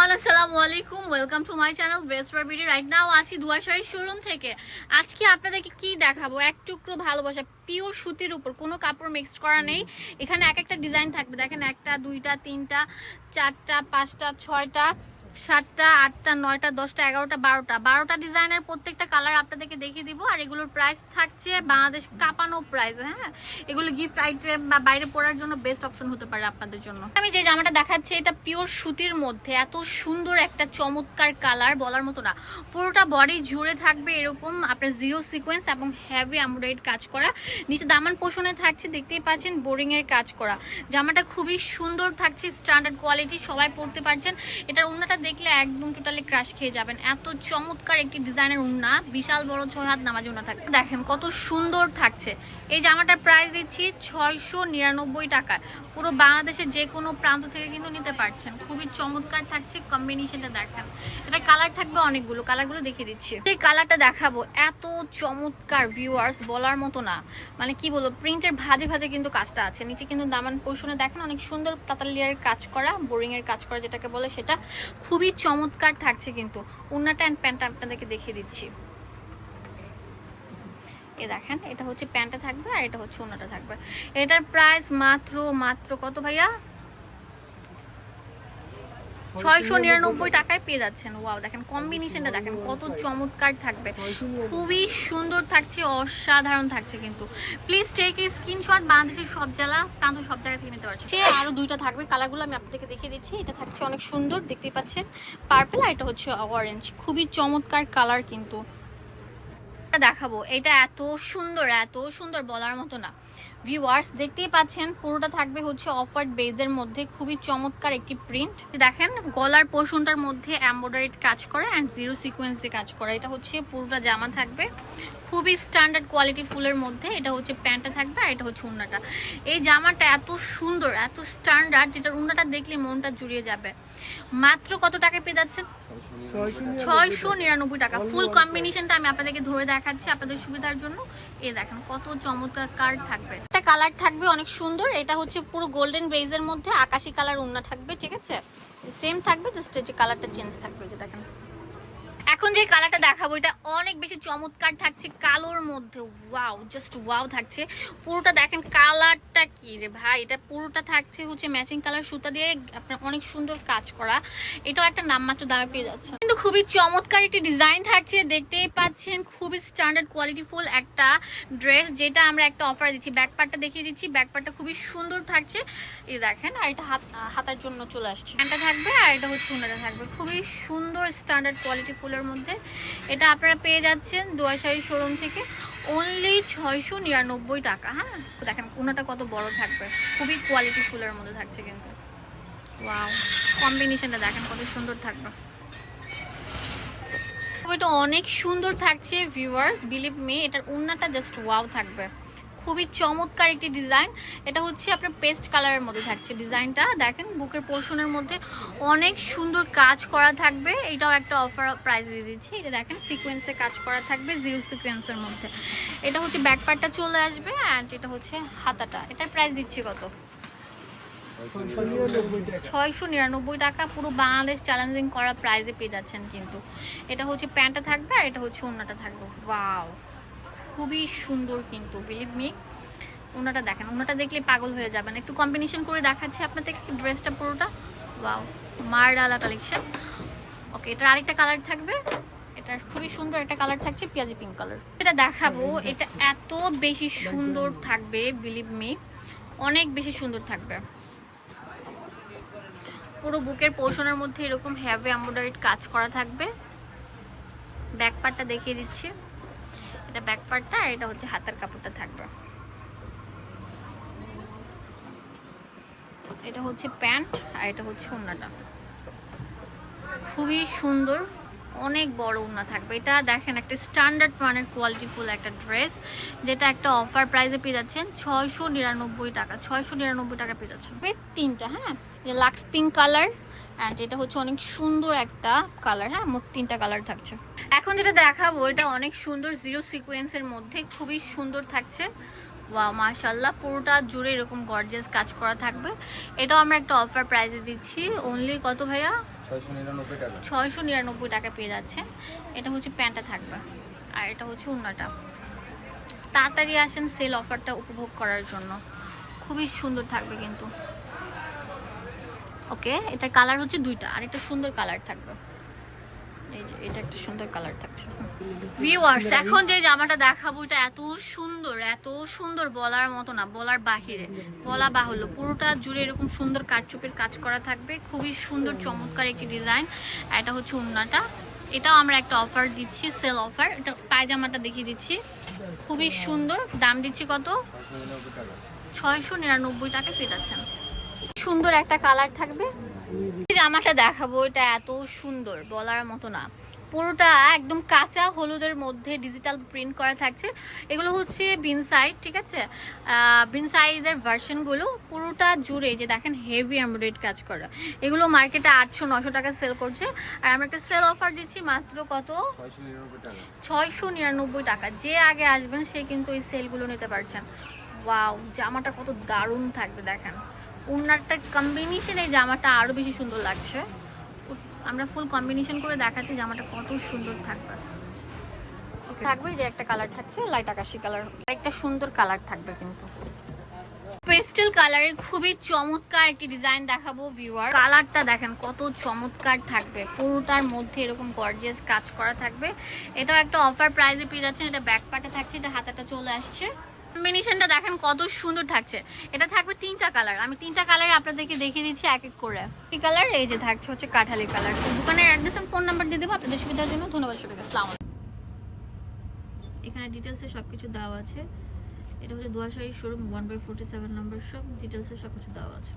Everyone আসসালামু আলাইকুম welcome to my channel best BD right now আছি দুয়াশাড়ি শোরুম থেকে। আজকে আপনাদেরকে কি দেখাবো? এক টুকরো ভালোবাসা পিওর সুতির উপর। কোনো কাপড় মিক্স করা নেই। এখানে এক একটা ডিজাইন থাকবে। দেখেন একটা, দুইটা, তিনটা, চারটা, পাঁচটা, ছয়টা। সাতটা, আটটা, নয়টা, দশটা, এগারোটা, বারোটা। বারোটা ডিজাইনের প্রত্যেকটা কালার আপনাদেরকে দেখিয়ে দিব, আর এগুলোর প্রাইস থাকছে বাংলাদেশ কাঁপানো প্রাইস হ্যাঁ? এগুলো গিফট আইটেম বা বাইরে পরার জন্য বেস্ট অপশন হতে পারে আপনাদের জন্য। আমি যে জামাটা দেখাচ্ছি, এটা পিওর সুতির মধ্যে, এত সুন্দর একটা চমৎকার কালার বলার মতো না। পুরোটা বডি জুড়ে থাকবে এরকম আপনার জিরো সিকোয়েন্স এবং হেভি এমব্রয়েড কাজ করা। নিচে দামান পোষণে থাকছে, দেখতেই পাচ্ছেন বোরিং এর কাজ করা। জামাটা খুবই সুন্দর থাকছে স্ট্যান্ডার্ড কোয়ালিটি সবাই পরতে পারছেন। এটার উন্নাটা দেখলে একদম টোটালি ক্রাশ খেয়ে যাবেন। এত চমৎকার একটি ডিজাইনের উন্না, বিশাল বড় ছয় হাত নামাজ উন্না থাকছে। দেখেন কত সুন্দর থাকছে। এই জামাটার প্রাইস দিচ্ছি ছয়শো নিরানব্বই টাকায় পুরো বাংলাদেশের যে কোনো প্রান্ত থেকে কিন্তু নিতে পারছেন। খুবই চমৎকার থাকছে কম্বিনেশনটা দেখেন। এটা কালার থাকবে অনেকগুলো কালারগুলো দেখিয়ে দিচ্ছি। এই কালারটা দেখাবো, এত চমৎকার ভিউয়ার্স বলার মতো না। মানে কি বলব প্রিন্টের ভাজে ভাজে কিন্তু কাজটা আছে। নিচে কিন্তু দামান পোষণে দেখেন অনেক সুন্দর তাতালিয়ার কাজ করা বোরিং এর কাজ করা যেটাকে বলে সেটা। খুবই চমৎকার থাকছে কিন্তু। উন্নাটা অ্যান্ড প্যান্টটা আপনাদেরকে দেখিয়ে দিচ্ছি। এ দেখেন, এটা হচ্ছে প্যান্টটা থাকবে আর এটা হচ্ছে ওনাটা থাকবে। এটার প্রাইস মাত্র মাত্র কত ভাইয়া? ছয়শো নিরানব্বই টাকায় পেয়ে যাচ্ছেন। ওয়াও, দেখেন কম্বিনেশনটা দেখেন, কত চমৎকার থাকবে। খুবই সুন্দর থাকছে, অসাধারণ থাকছে কিন্তু। প্লিজ টেক এ স্ক্রিনশট বাংলাদেশের সব জেলা কান্ত সব জায়গা থেকে নিতে পারছে। আরও দুইটা থাকবে, কালারগুলো আমি আপনাদেরকে দেখিয়ে দিচ্ছি। এটা থাকছে অনেক সুন্দর দেখতে পাচ্ছেন। পার্পেল আর এটা হচ্ছে অরেঞ্জ খুবই চমৎকার কালার কিন্তু। দেখাবো। এটা এত সুন্দর এত সুন্দর বলার মতো না। ভিউয়ার্স দেখতেই পাচ্ছেন, পুরোটা থাকবে হচ্ছে অফার বেজের মধ্যে। খুবই চমৎকার একটি প্রিন্ট দেখেন, গলার পোর্শনটার মধ্যে এমব্রয়ডারিড কাজ করা অ্যান্ড জিরো সিকোয়েন্স দিয়ে কাজ করা। এটা হচ্ছে পুরোটা জামা থাকবে। খুবই স্ট্যান্ডার্ড কোয়ালিটি ফুলের মধ্যে। এটা হচ্ছে প্যান্টটা থাকবে আর এটা হচ্ছে উন্নাটা। এই জামাটা এত সুন্দর, এত স্ট্যান্ডার্ড যেটার উন্নাটা দেখলে মনটা জুড়িয়ে যাবে। মাত্র কত টাকা পেয়ে যাচ্ছেন? ছয়শো নিরানব্বই টাকা। ফুল কম্বিনেশনটা আমি আপনাদেরকে ধরে দেখাচ্ছি আপনাদের সুবিধার জন্য। এ দেখেন, কত চমৎকার কার্ড থাকবে। একটা কালার থাকবে অনেক সুন্দর। এটা হচ্ছে পুরো গোল্ডেন ব্রেজের মধ্যে আকাশি কালার উন্না থাকবে, ঠিক আছে? সেম থাকবে জাস্ট যে কালারটা চেঞ্জ থাকবে যে দেখেন। এখন যে কালারটা দেখাবো, এটা অনেক বেশি চমৎকার থাকছে, কালোর মধ্যে। ওয়াও জাস্ট ওয়াও থাকছে। পুরোটা দেখেন, কালারটা কি রে ভাই? এটা পুরোটা থাকছে হচ্ছে ম্যাচিং কালার সুতা দিয়ে আপনার অনেক সুন্দর কাজ করা। এটাও একটা নামমাত্র দামে পেয়ে যাচ্ছে কিন্তু খুবই চমৎকার একটি ডিজাইন থাকছে। দেখতেই পাচ্ছেন, খুবই স্ট্যান্ডার্ড কোয়ালিটি ফুল একটা ড্রেস যেটা আমরা একটা অফার দিচ্ছি। ব্যাক পার্টটা দেখিয়ে দিচ্ছি ব্যাক পার্টটা খুবই সুন্দর থাকছে। এই দেখেন, আর এটা হাত হাতার জন্য চলে আসছে। প্যান্টটা থাকবে আর এটা হচ্ছে উনাটা থাকবে। খুবই সুন্দর স্ট্যান্ডার্ড কোয়ালিটি ফুলের মধ্যে। এটা আপনারা পেয়ে যাচ্ছেন দুয়াশাড়ি শোরুম থেকে। অনলি ছয়শো নিরানব্বই টাকা হ্যাঁ? দেখেন কোনোটা কত বড় থাকবে। খুবই কোয়ালিটি ফুলের মধ্যে থাকছে কিন্তু। ওয়াও কম্বিনেশনটা দেখেন কত সুন্দর থাকবে। এটা অনেক সুন্দর থাকছে ভিউয়ার্স বিলিভ মি এটার উন্নাটা জাস্ট ওয়াও থাকবে। খুবই চমৎকার একটি ডিজাইন এটা হচ্ছে আপনার পেস্ট কালারের মধ্যে থাকছে ডিজাইনটা দেখেন, বুকের পোর্শনের মধ্যে অনেক সুন্দর কাজ করা থাকবে। এটাও একটা অফার প্রাইস দিয়ে দিচ্ছি। এটা দেখেন সিকোয়েন্সে কাজ করা থাকবে জিরো সিকোয়েন্সের মধ্যে। এটা হচ্ছে ব্যাক পার্টটা চলে আসবে অ্যান্ড এটা হচ্ছে হাতাটা। এটার প্রাইস দিচ্ছি কত? ছয়শো নিরানব্বই টাকা পুরো বাংলাদেশ চ্যালেঞ্জিং করা প্রাইজে পেয়ে যাচ্ছেন কিন্তু। এটা হচ্ছে প্যান্টটা থাকবে আর এটা হচ্ছে ওনাটা থাকবে। ওয়াও খুবই সুন্দর কিন্তু বিলিভ মি ওনাটা দেখেন। ওনাটা দেখলে পাগল হয়ে যাবেন। একটু কম্বিনেশন করে দেখাচ্ছি আপনাদের ড্রেসটা পুরোটা। ওয়াও মারডালা কালেকশন ওকে এটার আরেকটা কালার থাকবে। এটা খুবই সুন্দর একটা কালার থাকছে পেঁয়াজি পিঙ্ক কালার এটা দেখাবো, এটা এত বেশি সুন্দর থাকবে বিলিভ মি অনেক বেশি সুন্দর থাকবে। পুরো বুকের পোর্শনের মধ্যে এরকম হ্যাভি এমব্রয়ডারিড কাজ করা থাকবে। ব্যাক পার্টটা দেখিয়ে দিচ্ছি। এটা ব্যাক পার্টটা আর এটা হচ্ছে হাতার কাপড়টা থাকবে। এটা হচ্ছে প্যান্ট, আর এটা হচ্ছে ওড়নাটা খুবই সুন্দর, অনেক বড় ওড়না থাকবে। এটা দেখেন, একটা স্ট্যান্ডার্ড মানের কোয়ালিটি ফুল একটা ড্রেস যেটা একটা অফার প্রাইসে পেয়ে যাচ্ছেন ছয়শো নিরানব্বই টাকা, ছয়শো নিরানব্বই টাকা পেয়ে যাচ্ছেন। তিনটা হ্যাঁ? লাক্স পিঙ্ক কালার অ্যান্ড এটা হচ্ছে অনেক সুন্দর একটা কালার হ্যাঁ মোট তিনটা কালার থাকছে। এখন যেটা দেখাবো এটা অনেক সুন্দর জিরো সিকোয়েন্সের মধ্যে খুবই সুন্দর থাকছে। ওয়া মাশাল্লাহ পুরোটা জুড়ে এরকম গর্জিয়াস কাজ করা থাকবে। এটাও আমরা একটা অফার প্রাইসে দিচ্ছি অনলি কত ভাইয়া? ছয়শো নিরানব্বই টাকা। ছয়শো নিরানব্বই টাকা পেয়ে যাচ্ছে। এটা হচ্ছে প্যান্টটা থাকবে আর এটা হচ্ছে উন্নাটা তাড়াতাড়ি আসেন সেল অফারটা উপভোগ করার জন্য। খুবই সুন্দর থাকবে কিন্তু। ওকে এটা কালার হচ্ছে দুইটা, আর একটা সুন্দর কালার থাকবে। এই যে, এটা একটা সুন্দর কালার থাকছে। ভিউয়ার্স এখন যে জামাটা দেখাবো, এটা এত সুন্দর এত সুন্দর বলার মতো না, বলার বাহিরে। বলা বাহুল্য, পুরোটা জুড়ে এরকম সুন্দর কাটচুপের কাজ করা থাকবে, খুবই সুন্দর, চমৎকার একটি ডিজাইন এটা হচ্ছে উন্নাটা। এটাও আমরা একটা অফার দিচ্ছি সেল অফার এটা পায়জামাটা দেখিয়ে দিচ্ছি। খুবই সুন্দর, দাম দিচ্ছি কত? ছয়শো নিরানব্বই টাকা যাচ্ছেন সুন্দর একটা কালার থাকবে। জামাটা দেখাবো, এটা এত সুন্দর, বলার মতো না। পুরোটা একদম কাঁচা হলুদের মধ্যে ডিজিটাল প্রিন্ট করা থাকছে। এগুলো হচ্ছে বিনসাইড ঠিক আছে? বিনসাইডের ভার্সনগুলো পুরোটা জুড়ে যে দেখেন হেভি এমব্রয়েড কাজ করা। এগুলো মার্কেটে আটশো নশো টাকা সেল করছে। আর আমরা একটা সেল অফার দিচ্ছি মাত্র কত? ছয়শো নিরানব্বই টাকা। যে আগে আসবেন, সে কিন্তু এই সেলগুলো নিতে পারছেন। ওয়াও জামাটা কত দারুণ থাকবে, দেখেন। উন্নারটা কম্বিনেশন এই জামাটা আরও বেশি সুন্দর লাগছে। আমরা ফুল কম্বিনেশন করে দেখাচ্ছি জামাটা কত সুন্দর থাকবে। থাকবে যে একটা কালার থাকছে লাইট আকাশি কালার একটা সুন্দর কালার থাকবে কিন্তু। পেস্টেল কালারের খুবই চমৎকার একটি ডিজাইন দেখাবো ভিউয়ার কালারটা দেখেন কত চমৎকার থাকবে। পুরোটার মধ্যে এরকম গর্জিয়াস কাজ করা থাকবে। এটাও একটা অফার প্রাইসে পেয়ে যাচ্ছেন। এটা ব্যাক পার্টে থাকছে এটা হাতাটা চলে আসছে। কম্বিনেশনটা দেখেন কত সুন্দর থাকছে। এটা থাকবে তিনটা কালার আমি তিনটা কালার আপনাদেরকে দেখিয়ে দিচ্ছি এক এক করে। এই কালার এই যে থাকছে হচ্ছে কাঠালি কালার দোকানের অ্যাড্রেস এবং ফোন নাম্বার দিয়ে দেবো। আপনাদের সুবিধার জন্য ধন্যবাদ সবাইকে। আসসালাম এখানে ডিটেলসে সব কিছু দেওয়া আছে। এটা হচ্ছে Duashahi showroom one by forty seven number সব ডিটেলসে সব কিছু দেওয়া আছে।